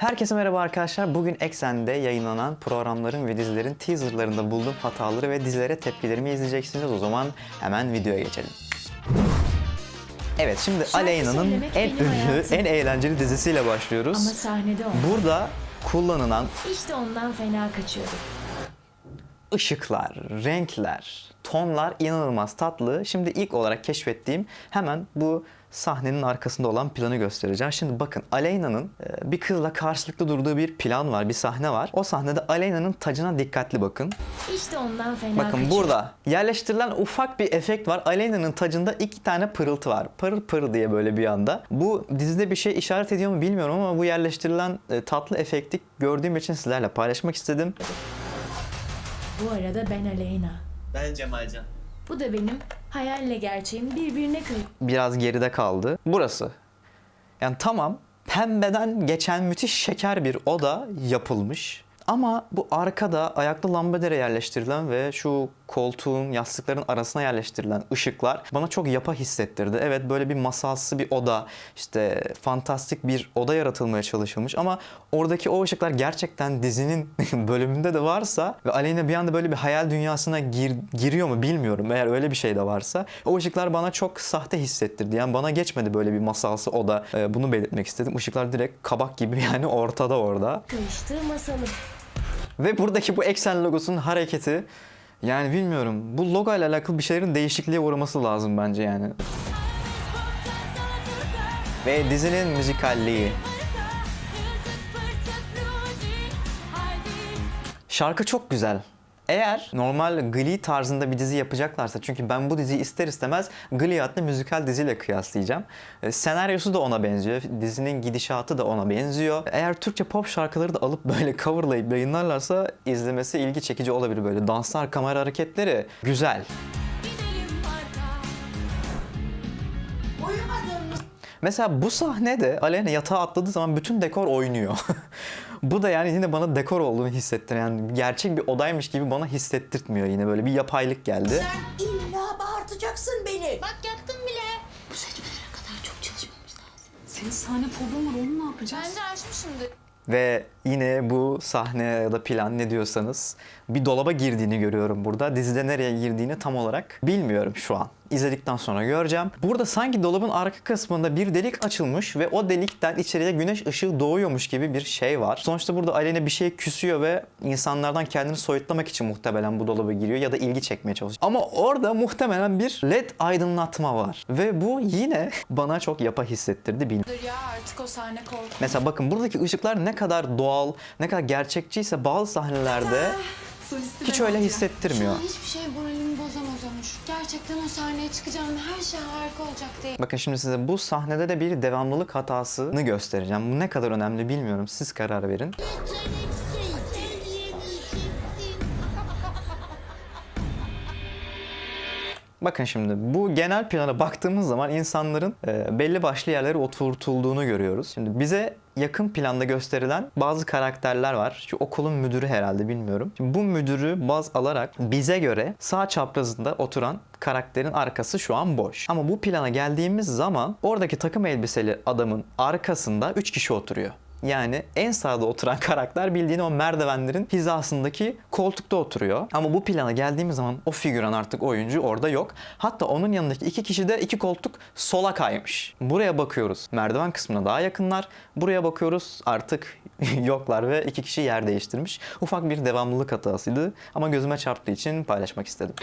Herkese merhaba arkadaşlar. Bugün Eksen'de yayınlanan programların ve dizilerin teaserlarında bulduğum hataları ve dizilere tepkilerimi izleyeceksiniz. O zaman hemen videoya geçelim. Evet şimdi Aleyna'nın en ünlü, en eğlenceli dizisiyle Ama başlıyoruz. sahnede o. Burada kullanılan İşte ondan fena kaçıyordum. ışıklar, renkler, tonlar inanılmaz tatlı. Şimdi ilk olarak keşfettiğim hemen bu sahnenin arkasında olan planı göstereceğim. Şimdi bakın Aleyna'nın e, bir kızla karşılıklı durduğu bir plan var, bir sahne var. O sahnede Aleyna'nın tacına dikkatli bakın. İşte ondan fena Bakın kaçıyordum. burada yerleştirilen ufak bir efekt var. Aleyna'nın tacında iki tane pırıltı var. Pırıl pırıl diye böyle bir anda. Bu dizide bir şey işaret ediyor mu bilmiyorum ama bu yerleştirilen e, tatlı efekti gördüğüm için sizlerle paylaşmak istedim. Bu arada ben Aleyna. Ben Cemalcan. Bu da benim hayalle gerçeğin birbirine kırık. biraz geride kaldı. Burası. Yani tamam pembeden geçen müthiş şeker bir oda yapılmış. Ama bu arkada ayaklı lambadere yerleştirilen ve şu koltuğun yastıkların arasına yerleştirilen ışıklar bana çok yapa hissettirdi. Evet böyle bir masalsı bir oda, işte fantastik bir oda yaratılmaya çalışılmış ama oradaki o ışıklar gerçekten dizinin bölümünde de varsa ve Aleyna bir anda böyle bir hayal dünyasına gir- giriyor mu bilmiyorum. Eğer öyle bir şey de varsa o ışıklar bana çok sahte hissettirdi. Yani bana geçmedi böyle bir masalsı oda. Ee, bunu belirtmek istedim. Işıklar direkt kabak gibi yani ortada orada. Karıştığı masalım. Ve buradaki bu eksen logosunun hareketi yani bilmiyorum. Bu logo ile alakalı bir şeylerin değişikliğe uğraması lazım bence yani. Ve dizinin müzikalliği. Şarkı çok güzel. Eğer normal Glee tarzında bir dizi yapacaklarsa çünkü ben bu diziyi ister istemez Glee adlı müzikal diziyle kıyaslayacağım. E, senaryosu da ona benziyor. Dizinin gidişatı da ona benziyor. Eğer Türkçe pop şarkıları da alıp böyle coverlayıp yayınlarlarsa izlemesi ilgi çekici olabilir böyle. Danslar, kamera hareketleri güzel. Mesela bu sahnede Aleyna yatağa atladığı zaman bütün dekor oynuyor. bu da yani yine bana dekor olduğunu hissettiren yani gerçek bir odaymış gibi bana hissettirtmiyor yine böyle bir yapaylık geldi. Sen illa bağırtacaksın beni. Bak yattım bile. Bu seçmelere kadar çok çalışmamız lazım. Senin sahne fobun var onu ne yapacağız? Bence aşmışımdır. Ve yine bu sahne ya da plan ne diyorsanız bir dolaba girdiğini görüyorum burada. Dizide nereye girdiğini tam olarak bilmiyorum şu an. İzledikten sonra göreceğim. Burada sanki dolabın arka kısmında bir delik açılmış ve o delikten içeriye güneş ışığı doğuyormuş gibi bir şey var. Sonuçta burada Aleyna bir şeye küsüyor ve insanlardan kendini soyutlamak için muhtemelen bu dolaba giriyor ya da ilgi çekmeye çalışıyor. Ama orada muhtemelen bir led aydınlatma var. Ve bu yine bana çok yapa hissettirdi bilmiyorum. Ya artık o sahne korku. Mesela bakın buradaki ışıklar ne kadar doğal, ne kadar gerçekçiyse bazı sahnelerde hiç öyle hissettirmiyor. Şu an hiçbir şey moralimi bozamaz Onur. Gerçekten o sahneye çıkacağım ve her şey harika olacak değil. Bakın şimdi size bu sahnede de bir devamlılık hatasını göstereceğim. Bu ne kadar önemli bilmiyorum. Siz karar verin. Bakın şimdi bu genel plana baktığımız zaman insanların e, belli başlı yerlere oturtulduğunu görüyoruz. Şimdi bize yakın planda gösterilen bazı karakterler var. Şu okulun müdürü herhalde bilmiyorum. Şimdi bu müdürü baz alarak bize göre sağ çaprazında oturan karakterin arkası şu an boş. Ama bu plana geldiğimiz zaman oradaki takım elbiseli adamın arkasında 3 kişi oturuyor. Yani en sağda oturan karakter bildiğin o merdivenlerin hizasındaki koltukta oturuyor. Ama bu plana geldiğimiz zaman o figüran artık oyuncu orada yok. Hatta onun yanındaki iki kişi de iki koltuk sola kaymış. Buraya bakıyoruz. Merdiven kısmına daha yakınlar. Buraya bakıyoruz artık yoklar ve iki kişi yer değiştirmiş. Ufak bir devamlılık hatasıydı ama gözüme çarptığı için paylaşmak istedim.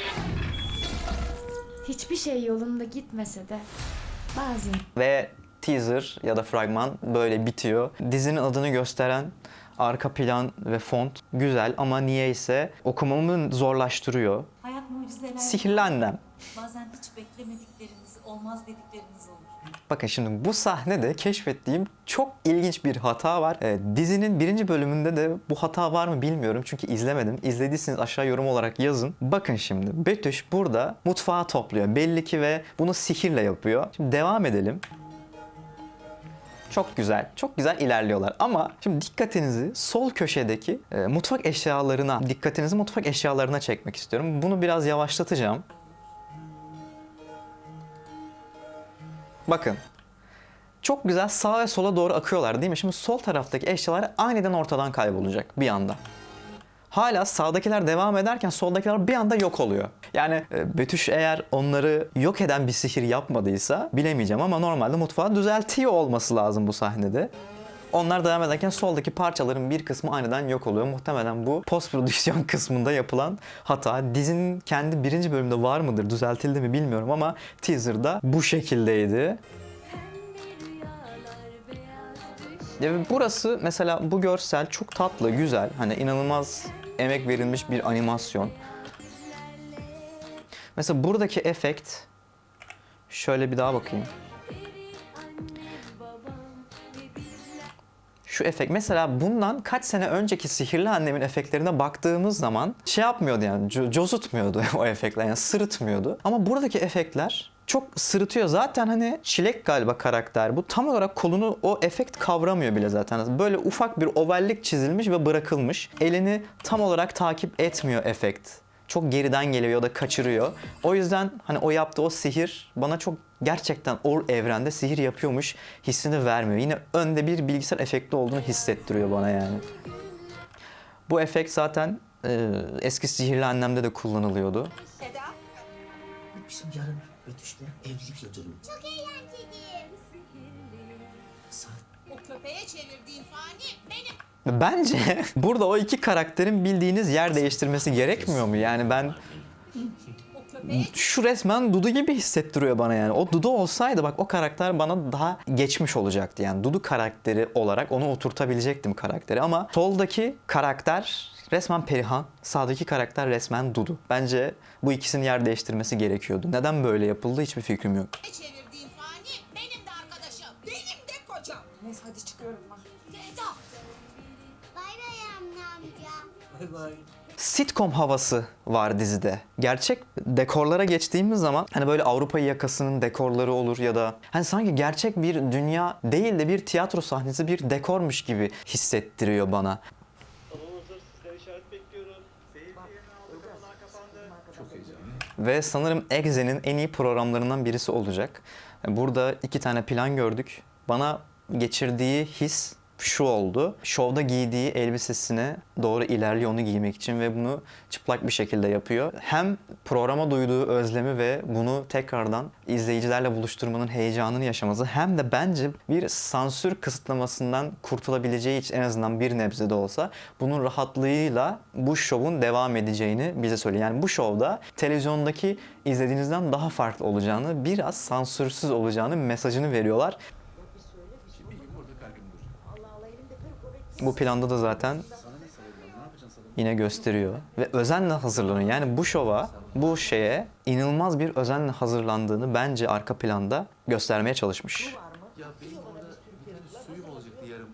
Hiçbir şey yolunda gitmese de bazen Ve teaser ya da fragman böyle bitiyor. Dizinin adını gösteren arka plan ve font güzel ama niyeyse okumamı zorlaştırıyor. Hayat mucizeler. Sihirli annem. Bazen hiç beklemedikleriniz, olmaz dedikleriniz olur. Bakın şimdi bu sahnede keşfettiğim çok ilginç bir hata var. Ee, dizinin birinci bölümünde de bu hata var mı bilmiyorum çünkü izlemedim. İzlediyseniz aşağı yorum olarak yazın. Bakın şimdi Betüş burada mutfağı topluyor belli ki ve bunu sihirle yapıyor. Şimdi devam edelim. Çok güzel, çok güzel ilerliyorlar. Ama şimdi dikkatinizi sol köşedeki e, mutfak eşyalarına, dikkatinizi mutfak eşyalarına çekmek istiyorum. Bunu biraz yavaşlatacağım. Bakın çok güzel sağa ve sola doğru akıyorlar değil mi? Şimdi sol taraftaki eşyalar aniden ortadan kaybolacak bir anda. Hala sağdakiler devam ederken soldakiler bir anda yok oluyor. Yani e, Betüş eğer onları yok eden bir sihir yapmadıysa bilemeyeceğim ama normalde mutfağı düzeltiyor olması lazım bu sahnede. Onlar devam ederken soldaki parçaların bir kısmı aniden yok oluyor. Muhtemelen bu post prodüksiyon kısmında yapılan hata. Dizinin kendi birinci bölümde var mıdır, düzeltildi mi bilmiyorum ama teaser'da bu şekildeydi. Burası mesela bu görsel çok tatlı, güzel. Hani inanılmaz emek verilmiş bir animasyon. Mesela buradaki efekt şöyle bir daha bakayım. Şu efekt mesela bundan kaç sene önceki Sihirli Annem'in efektlerine baktığımız zaman şey yapmıyordu yani co- cozutmuyordu o efektler yani sırıtmıyordu. Ama buradaki efektler çok sırıtıyor. Zaten hani Çilek galiba karakter bu. Tam olarak kolunu o efekt kavramıyor bile zaten. Böyle ufak bir ovallik çizilmiş ve bırakılmış. Elini tam olarak takip etmiyor efekt. Çok geriden geliyor ya da kaçırıyor. O yüzden hani o yaptığı o sihir bana çok gerçekten o evrende sihir yapıyormuş hissini vermiyor. Yine önde bir bilgisayar efekti olduğunu hissettiriyor bana yani. Bu efekt zaten e, eski Sihirli Annem'de de kullanılıyordu. Bizim yarın Betüş'le evlilik yıl dönümü. Çok eğlenceli. Sa- O köpeğe çevirdiğin fani benim. Bence burada o iki karakterin bildiğiniz yer değiştirmesi gerekmiyor mu? Yani ben O köpeğe şu resmen Dudu gibi hissettiriyor bana yani. O Dudu olsaydı bak o karakter bana daha geçmiş olacaktı. Yani Dudu karakteri olarak onu oturtabilecektim karakteri ama soldaki karakter resmen Perihan, sağdaki karakter resmen Dudu. Bence bu ikisinin yer değiştirmesi gerekiyordu. Neden böyle yapıldı hiçbir fikrim yok. çevirdiğin fani benim de arkadaşım. Benim de kocam. Neyse hadi çıkıyorum ben. Feda. Bay bay Avni amca. sitcom havası var dizide. Gerçek dekorlara geçtiğimiz zaman hani böyle Avrupa yakasının dekorları olur ya da hani sanki gerçek bir dünya değil de bir tiyatro sahnesi bir dekormuş gibi hissettiriyor bana. Ve sanırım Exe'nin en iyi programlarından birisi olacak. Burada iki tane plan gördük. Bana geçirdiği his şu oldu. Şovda giydiği elbisesine doğru ilerliyor onu giymek için ve bunu çıplak bir şekilde yapıyor. Hem programa duyduğu özlemi ve bunu tekrardan izleyicilerle buluşturmanın heyecanını yaşaması hem de bence bir sansür kısıtlamasından kurtulabileceği için en azından bir nebze de olsa bunun rahatlığıyla bu şovun devam edeceğini bize söylüyor. Yani bu şovda televizyondaki izlediğinizden daha farklı olacağını, biraz sansürsüz olacağını mesajını veriyorlar. Bu planda da zaten yine gösteriyor ve özenle hazırlanıyor. Yani bu şova, bu şeye inanılmaz bir özenle hazırlandığını bence arka planda göstermeye çalışmış. Ya benim orada bir tane suyum olacaktı yarım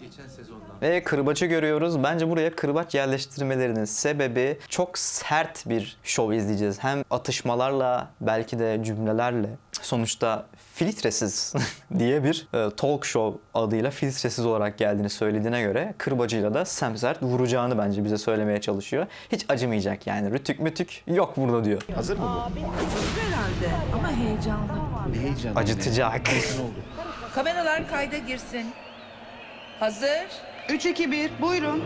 geçen sezondan. Ve kırbaçı görüyoruz. Bence buraya kırbaç yerleştirmelerinin sebebi çok sert bir şov izleyeceğiz. Hem atışmalarla belki de cümlelerle. Sonuçta filtresiz diye bir e, talk show adıyla filtresiz olarak geldiğini söylediğine göre kırbacıyla da semsert vuracağını bence bize söylemeye çalışıyor. Hiç acımayacak yani. Rütük mütük yok burada diyor. Hazır mı bu? Herhalde ama heyecanlı. Ne heyecanlı. Acıtacak. Ne oldu? Kameralar kayda girsin. Hazır. 3 2 1 buyurun.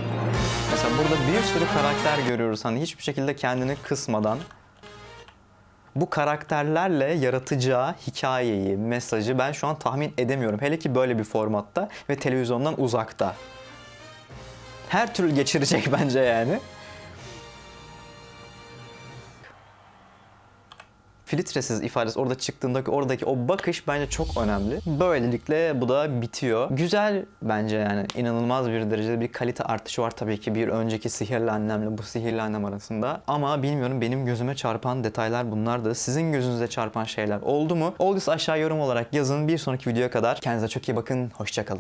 Mesela burada bir sürü karakter görüyoruz. Hani hiçbir şekilde kendini kısmadan bu karakterlerle yaratacağı hikayeyi, mesajı ben şu an tahmin edemiyorum. Hele ki böyle bir formatta ve televizyondan uzakta. Her türlü geçirecek bence yani. Filtresiz ifadesi orada çıktığındaki oradaki o bakış bence çok önemli. Böylelikle bu da bitiyor. Güzel bence yani inanılmaz bir derecede bir kalite artışı var tabii ki bir önceki Sihirli Annem'le bu Sihirli Annem arasında. Ama bilmiyorum benim gözüme çarpan detaylar bunlardı. Sizin gözünüze çarpan şeyler oldu mu? Olduysa aşağı yorum olarak yazın. Bir sonraki videoya kadar kendinize çok iyi bakın. Hoşçakalın.